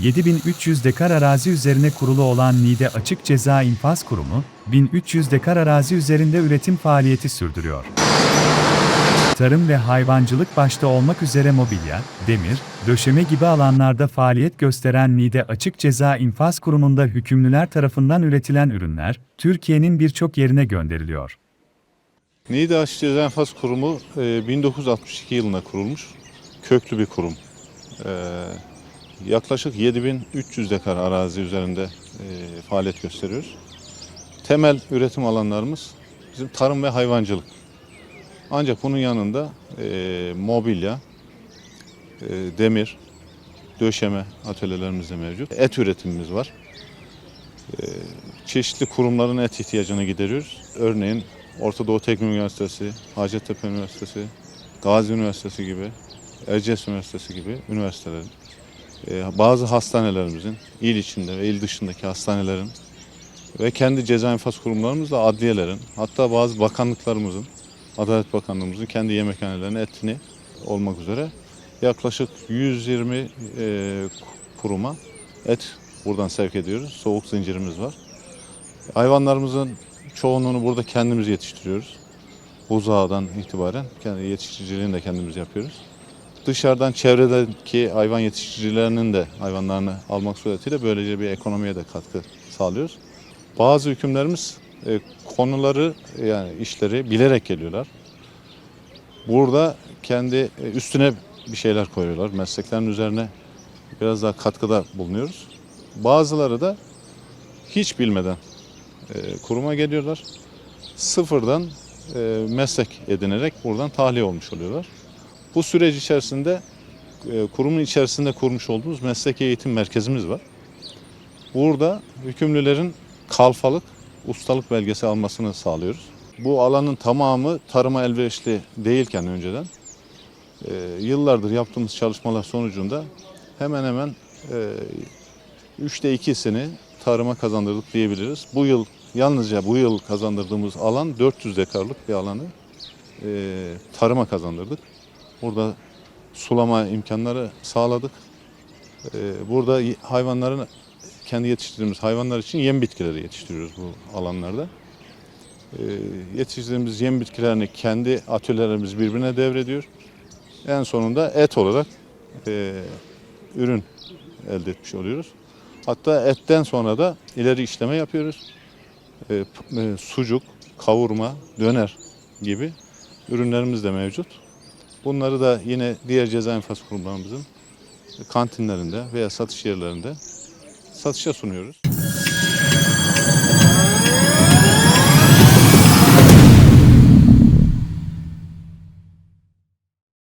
7300 dekar arazi üzerine kurulu olan Niğde Açık Ceza İnfaz Kurumu, 1300 dekar arazi üzerinde üretim faaliyeti sürdürüyor. Tarım ve hayvancılık başta olmak üzere mobilya, demir, döşeme gibi alanlarda faaliyet gösteren Niğde Açık Ceza İnfaz Kurumu'nda hükümlüler tarafından üretilen ürünler, Türkiye'nin birçok yerine gönderiliyor. Niğde Aşçı Ceza Enfaz Kurumu e, 1962 yılında kurulmuş köklü bir kurum. E, Yaklaşık 7300 dekar arazi üzerinde e, faaliyet gösteriyoruz. Temel üretim alanlarımız bizim tarım ve hayvancılık. Ancak bunun yanında e, mobilya, e, demir, döşeme atölyelerimiz de mevcut. Et üretimimiz var. Çeşitli kurumların et ihtiyacını gideriyoruz. Örneğin Orta Doğu Teknik Üniversitesi, Hacettepe Üniversitesi, Gazi Üniversitesi gibi, Erciyes Üniversitesi gibi üniversitelerin, bazı hastanelerimizin, il içinde ve il dışındaki hastanelerin ve kendi ceza infaz kurumlarımızla adliyelerin, hatta bazı bakanlıklarımızın, Adalet Bakanlığımızın kendi yemekhanelerine etini olmak üzere yaklaşık 120 e, kuruma et buradan sevk ediyoruz. Soğuk zincirimiz var. Hayvanlarımızın çoğunluğunu burada kendimiz yetiştiriyoruz. Buzağıdan itibaren kendi yetiştiriciliğini de kendimiz yapıyoruz. Dışarıdan çevredeki hayvan yetiştiricilerinin de hayvanlarını almak suretiyle böylece bir ekonomiye de katkı sağlıyoruz. Bazı hükümlerimiz e, konuları yani işleri bilerek geliyorlar. Burada kendi e, üstüne bir şeyler koyuyorlar. Mesleklerin üzerine biraz daha katkıda bulunuyoruz. Bazıları da hiç bilmeden e, kuruma geliyorlar. Sıfırdan e, meslek edinerek buradan tahliye olmuş oluyorlar. Bu süreç içerisinde e, kurumun içerisinde kurmuş olduğumuz meslek eğitim merkezimiz var. Burada hükümlülerin kalfalık, ustalık belgesi almasını sağlıyoruz. Bu alanın tamamı tarıma elverişli değilken önceden e, yıllardır yaptığımız çalışmalar sonucunda hemen hemen e, üçte ikisini tarıma kazandırdık diyebiliriz. Bu yıl yalnızca bu yıl kazandırdığımız alan 400 dekarlık bir alanı tarıma kazandırdık. Burada sulama imkanları sağladık. E, burada hayvanların kendi yetiştirdiğimiz hayvanlar için yem bitkileri yetiştiriyoruz bu alanlarda. E, yetiştirdiğimiz yem bitkilerini kendi atölyelerimiz birbirine devrediyor. En sonunda et olarak e, ürün elde etmiş oluyoruz. Hatta etten sonra da ileri işleme yapıyoruz. E, p- e, sucuk, kavurma, döner gibi ürünlerimiz de mevcut. Bunları da yine diğer ceza enfaz kurumlarımızın kantinlerinde veya satış yerlerinde satışa sunuyoruz.